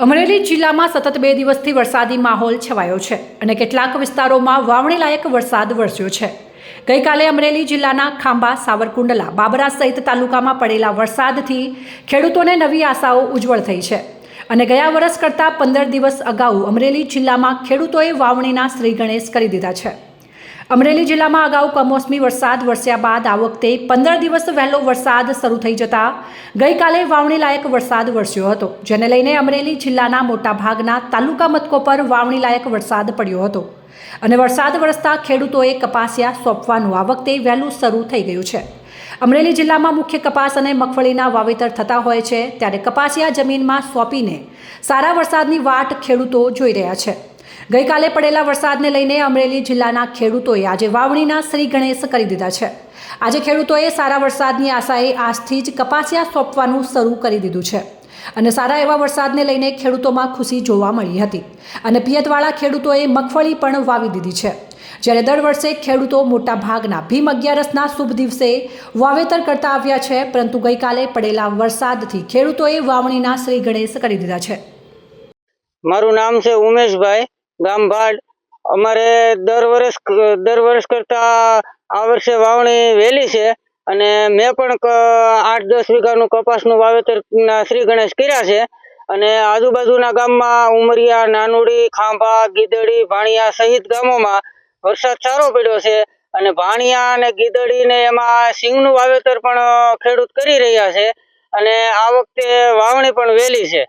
અમરેલી જિલ્લામાં સતત બે દિવસથી વરસાદી માહોલ છવાયો છે અને કેટલાક વિસ્તારોમાં વાવણી લાયક વરસાદ વરસ્યો છે. ગઈકાલે અમરેલી જિલ્લાના ખાંભા, સાવરકુંડલા, બાબરા સહિત તાલુકામાં પડેલા વરસાદથી ખેડૂતોને નવી આશાઓ ઉજ્જવળ થઈ છે અને ગયા વર્ષ કરતાં પંદર દિવસ અગાઉ અમરેલી જિલ્લામાં ખેડૂતોએ વાવણીના શ્રી ગણેશ કરી દીધા છે. અમરેલી જિલ્લામાં અગાઉ કમોસમી વરસાદ વરસ્યા બાદ આ વખતે પંદર દિવસ વહેલો વરસાદ શરૂ થઈ જતા ગઈકાલે વાવણી લાયક વરસાદ વરસ્યો હતો, જેને લઈને અમરેલી જિલ્લાના મોટાભાગના તાલુકા મથકો પર વાવણી લાયક વરસાદ પડ્યો હતો. અને વરસાદ વરસતા ખેડૂતોએ કપાસિયા સોંપવાનું આ વખતે વહેલું શરૂ થઈ ગયું છે. અમરેલી જિલ્લામાં મુખ્ય કપાસ અને મગફળીના વાવેતર થતા હોય છે, ત્યારે કપાસિયા જમીનમાં સોંપીને સારા વરસાદની વાટ ખેડૂતો જોઈ રહ્યા છે. ગઈકાલે પડેલા વરસાદને લઈને અમરેલી જિલ્લાના ખેડૂતોએ આજે વાવણીના શ્રી ગણેશ કરી દીધા છે. આજે ખેડૂતોએ સારા વરસાદની આશાએ આજથી જ કપાસિયા સોંપવાનું શરૂ કરી દીધું છે. અને સારા એવા વરસાદને લઈને ખેડૂતોમાં ખુશી જોવા મળી હતી. અને પિયતવાળા ખેડૂતોએ મગફળી પણ વાવી દીધી છે. જ્યારે દર વર્ષે ખેડૂતો મોટા ભાગના ભીમ અગિયારસના શુભ દિવસે વાવેતર કરતા આવ્યા છે, પરંતુ ગઈકાલે પડેલા વરસાદથી ખેડૂતોએ વાવણીના શ્રી ગણેશ કરી દીધા છે. મારું નામ છે ઉમેશભાઈ. ગામ ભાડ. અમારે દર વર્ષ દર વર્ષ કરતા આ વર્ષે વાવણી વહેલી છે અને મેં પણ આઠ દસ વીઘાનું કપાસનું વાવેતર શ્રી ગણેશ કર્યા છે અને આજુબાજુના ગામમાં ઉમરિયા, નાનુડી, ખાંભા, ગીદડી, ભાણિયા સહિત ગામોમાં વરસાદ સારો પડ્યો છે અને ભાણિયા અને ગીદડી ને એમાં સિંગનું વાવેતર પણ ખેડૂત કરી રહ્યા છે અને આ વખતે વાવણી પણ વહેલી છે.